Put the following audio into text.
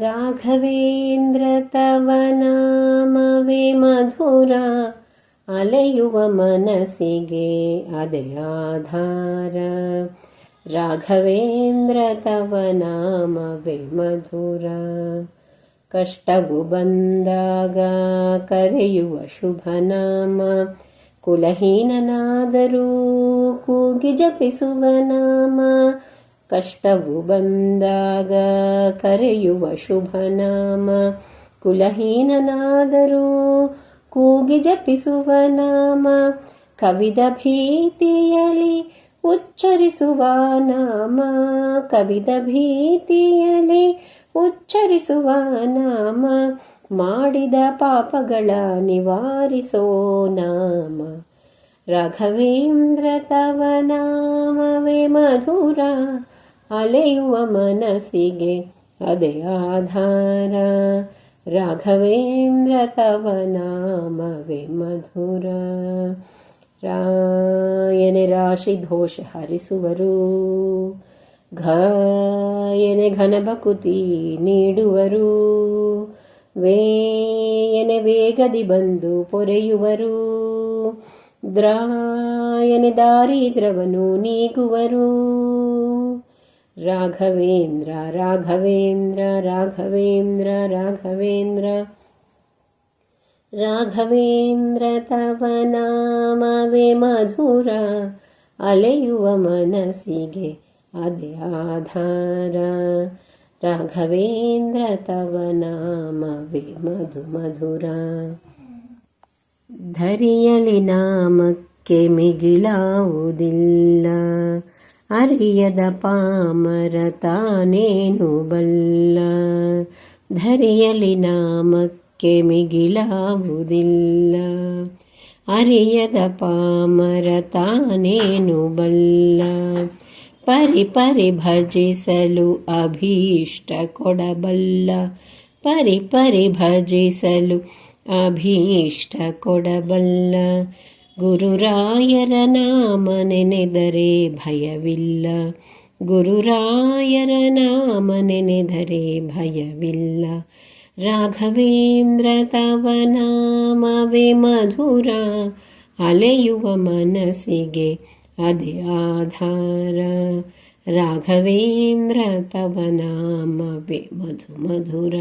ರಾಘವೇಂದ್ರ ತವ ನಾಮವೇ ಮಧುರ ಅಲೆಯುವ ಮನಸ್ಸಿಗೆ ಅದೇ ಆಧಾರ ರಾಘವೇಂದ್ರ ತವ ನಾಮವೇ ಮಧುರ ಕಷ್ಟವು ಬಂದಾಗ ಕರೆಯುವ ಶುಭ ನಾಮ ಕುಲಹೀನನಾದರೂ ಕೂಗಿ ಜಪಿಸುವ ನಾಮ ಕಷ್ಟವು ಬಂದಾಗ ಕರೆಯುವ ಶುಭನಾಮ ಕುಲಹೀನನಾದರೂ ಕೂಗಿ ಜಪಿಸುವ ನಾಮ. ಕವಿದ ಭೀತಿಯಲಿ ಉಚ್ಚರಿಸುವ ನಾಮ. ಕವಿದ ಭೀತಿಯಲಿ ಉಚ್ಚರಿಸುವ ನಾಮ. ಮಾಡಿದ ಪಾಪಗಳ ನಿವಾರಿಸೋ ನಾಮ. ರಾಘವೇಂದ್ರ ತವ ನಾಮವೇ ಮಧುರ. ಅಲೆಯುವ ಮನಸ್ಸಿಗೆ ಅದೇ ಆಧಾರ. ರಾಘವೇಂದ್ರ ತವ ನಾಮವೇ ಮಧುರ. ರಾಯನೆ ರಾಶಿ ದೋಷ ಹರಿಸುವರು. ಘಾಯನೆ ಘನಬಕುತಿ ನೀಡುವರು. ವೇಯನೆ ವೇಗದಿ ಬಂದು ಪೊರೆಯುವರು. ದ್ರಾಯನೆ ದಾರಿದ್ರವನು ನೀಗುವರು. ರಾಘವೇಂದ್ರ ರಾಘವೇಂದ್ರ ರಾಘವೇಂದ್ರ ರಾಘವೇಂದ್ರ ರಾಘವೇಂದ್ರ ತವ ನಾಮವೇ ಮಧುರ ಅಲೆಯುವ ಮನಸ್ಸಿಗೆ ಅದೇ ಆಧಾರ ರಾಘವೇಂದ್ರ ತವ ನಾಮವೇ ಮಧು ಮಧುರ ಧರಿಯಲಿ ನಾಮಕ್ಕೆ ಮಿಗಿಲಾವುದಿಲ್ಲ ಅರಿಯದ ಪಾಮರ ತಾನೇನು ಬಲ್ಲ? ಧರಿಯಲಿ ನಾಮಕ್ಕೆ ಮಿಗಿಲಾವುದಿಲ್ಲ. ಅರಿಯದ ಪಾಮರ ತಾನೇನು ಬಲ್ಲ? ಪರಿ ಪರಿ ಭಜಿಸಲು ಅಭೀಷ್ಟ ಕೊಡಬಲ್ಲ? ಪರಿ ಪರಿ ಭಜಿಸಲು ಅಭೀಷ್ಟ ಕೊಡಬಲ್ಲ? ಗುರುರಾಯರ ನಾಮ ನೆನೆದರೆ ಭಯವಿಲ್ಲ ಗುರುರಾಯರ ನಾಮ ನೆನೆದರೆ ಭಯವಿಲ್ಲ ರಾಘವೇಂದ್ರ ತವ ನಾಮವೇ ಮಧುರ ಅಲೆಯುವ ಮನಸ್ಸಿಗೆ ಅದೇ ಆಧಾರ ರಾಘವೇಂದ್ರ ತವ ನಾಮವೇ ಮಧು ಮಧುರ